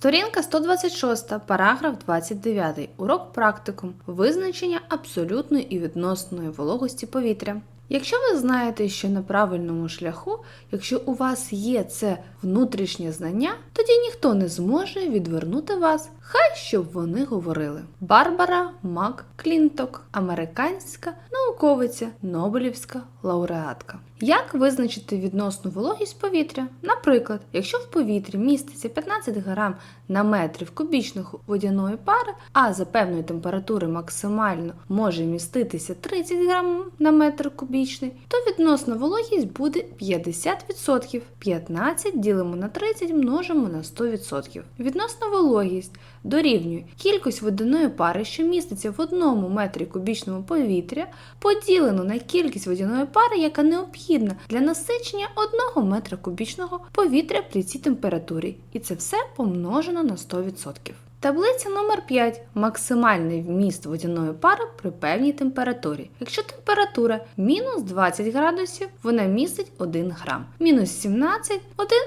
Сторінка 126, параграф 29. Урок практикум. Визначення абсолютної і відносної вологості повітря. Якщо ви знаєте, що на правильному шляху, якщо у вас є це внутрішнє знання, тоді ніхто не зможе відвернути вас, хай щоб вони говорили. Барбара Мак Клінток, американська науковиця, Нобелівська лауреатка. Як визначити відносну вологість повітря? Наприклад, якщо в повітрі міститься 15 грам на метрів кубічних водяної пари, а за певної температури максимально може міститися 30 грам на метр кубічний, то відносна вологість буде 50%. 15 ділимо на 30 множимо на 100%. Відносна вологість дорівнює кількість водяної пари, що міститься в одному метрі кубічному повітря, поділено на кількість водяної пари, яка необхідна для насичення 1 метра кубічного повітря при цій температурі. І це все помножено на 100%. Таблиця номер 5. Максимальний вміст водяної пари при певній температурі. Якщо температура мінус 20 градусів, вона містить 1 грам. Мінус 17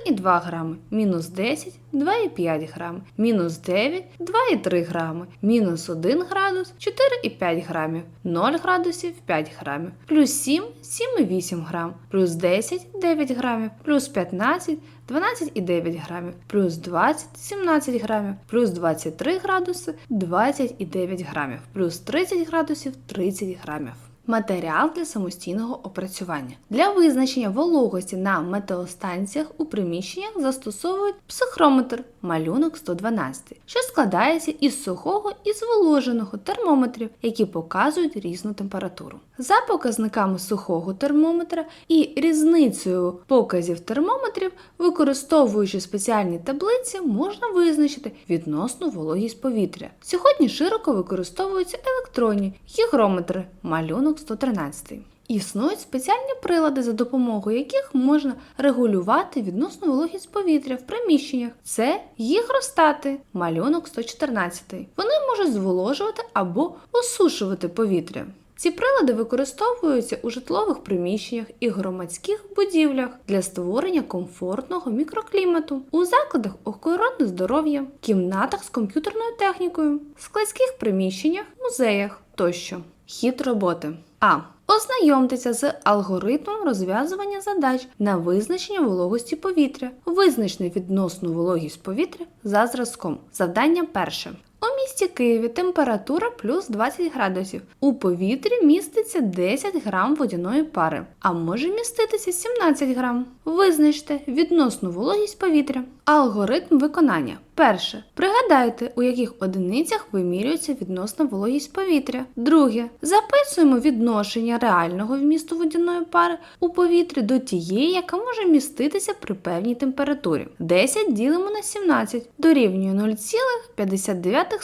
1,2 грами. Мінус 10 2,5 грами. Мінус 9 2,3 грами. Мінус 1 градус 4,5 грамів. 0 градусів 5 грамів. Плюс 7 7,8 грам. Плюс 10 9 грамів. Плюс 15 12,9 грамів, плюс 20 17 грамів, плюс 23 градуси 29 грамів, плюс 30 градусів 30 грамів. Матеріал для самостійного опрацювання. Для визначення вологості на метеостанціях у приміщеннях застосовують психрометр малюнок 112, що складається із сухого і зволоженого термометрів, які показують різну температуру. За показниками сухого термометра і різницею показів термометрів, використовуючи спеціальні таблиці, можна визначити відносну вологість повітря. Сьогодні широко використовуються електронні гігрометри малюнок 113. Існують спеціальні прилади, за допомогою яких можна регулювати відносну вологість повітря в приміщеннях. Це гігростати, малюнок 114. Вони можуть зволожувати або осушувати повітря. Ці прилади використовуються у житлових приміщеннях і громадських будівлях для створення комфортного мікроклімату, у закладах охорони здоров'я, кімнатах з комп'ютерною технікою, складських приміщеннях, музеях тощо. Хід роботи. А. Ознайомтеся з алгоритмом розв'язування задач на визначення вологості повітря. Визначте відносну вологість повітря за зразком. Завдання перше. Місті Києві температура плюс 20 градусів. У повітрі міститься 10 грам водяної пари, а може міститися 17 грам. Визначте відносну вологість повітря. Алгоритм виконання. Перше. Пригадайте, у яких одиницях вимірюється відносна вологість повітря. Друге. Записуємо відношення реального вмісту водяної пари у повітрі до тієї, яка може міститися при певній температурі. 10 ділимо на 17 дорівнює 0,59.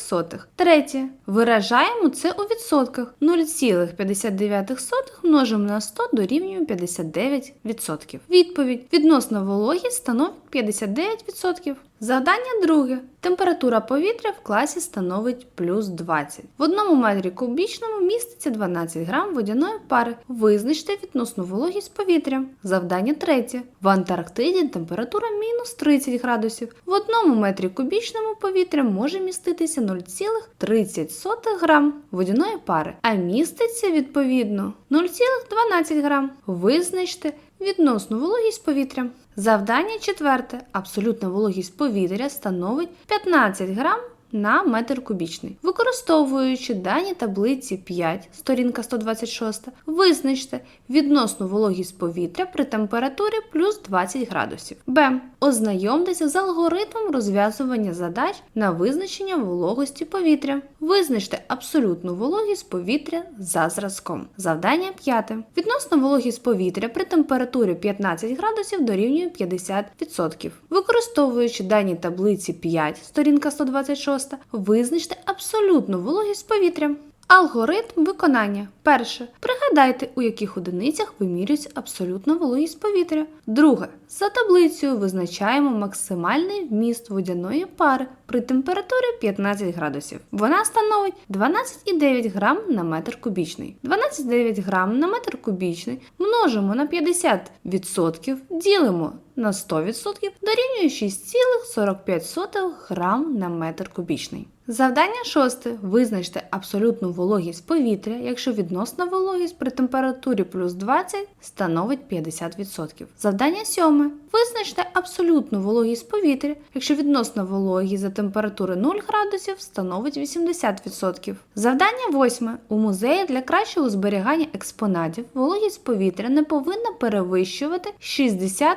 Третє. Виражаємо це у відсотках. 0,59 множимо на 100 дорівнює 59%. Відповідь. Відносна вологість становить 59%. Завдання друге. Температура повітря в класі становить плюс 20. В одному метрі кубічному міститься 12 грам водяної пари. Визначте відносну вологість повітря. Завдання третє. В Антарктиді температура мінус 30 градусів. В одному метрі кубічному повітря може міститися 0,30 грам водяної пари, а міститься відповідно 0,12 грам. Визначте відносну вологість повітря. Завдання четверте. Абсолютна вологість повітря становить 15 грам на метр кубічний. Використовуючи дані таблиці 5, сторінка 126, визначте відносну вологість повітря при температурі плюс 20 градусів. Б. Ознайомтеся з алгоритмом розв'язування задач на визначення вологості повітря. Визначте абсолютну вологість повітря за зразком. Завдання 5. Відносна вологість повітря при температурі 15 градусів дорівнює 50%. Використовуючи дані таблиці 5, сторінка 126, визначте абсолютну вологість повітря. Алгоритм виконання. Перше. Пригадайте, у яких одиницях вимірюється абсолютна вологість повітря. Друге. За таблицею визначаємо максимальний вміст водяної пари при температурі 15 градусів. Вона становить 12,9 грам на метр кубічний. 12,9 грам на метр кубічний множимо на 50%, ділимо на 100% дорівнює 6,45 грам на метр кубічний. Завдання шосте. Визначте абсолютну вологість повітря, якщо відносна вологість при температурі плюс 20 становить 50%. Завдання сьоме. Визначте абсолютну вологість повітря, якщо відносна вологість за температури 0 градусів становить 80%. Завдання восьме. У музеї для кращого зберігання експонатів вологість повітря не повинна перевищувати 60%.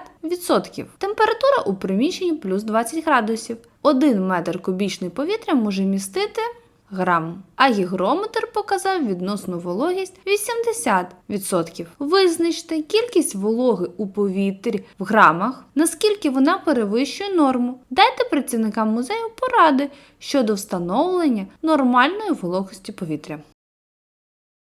Температура у приміщенні плюс 20 градусів. 1 метр кубічний повітря може містити грам, а гігрометр показав відносну вологість 80%. Визначте кількість вологи у повітрі в грамах, наскільки вона перевищує норму. Дайте працівникам музею поради щодо встановлення нормальної вологості повітря.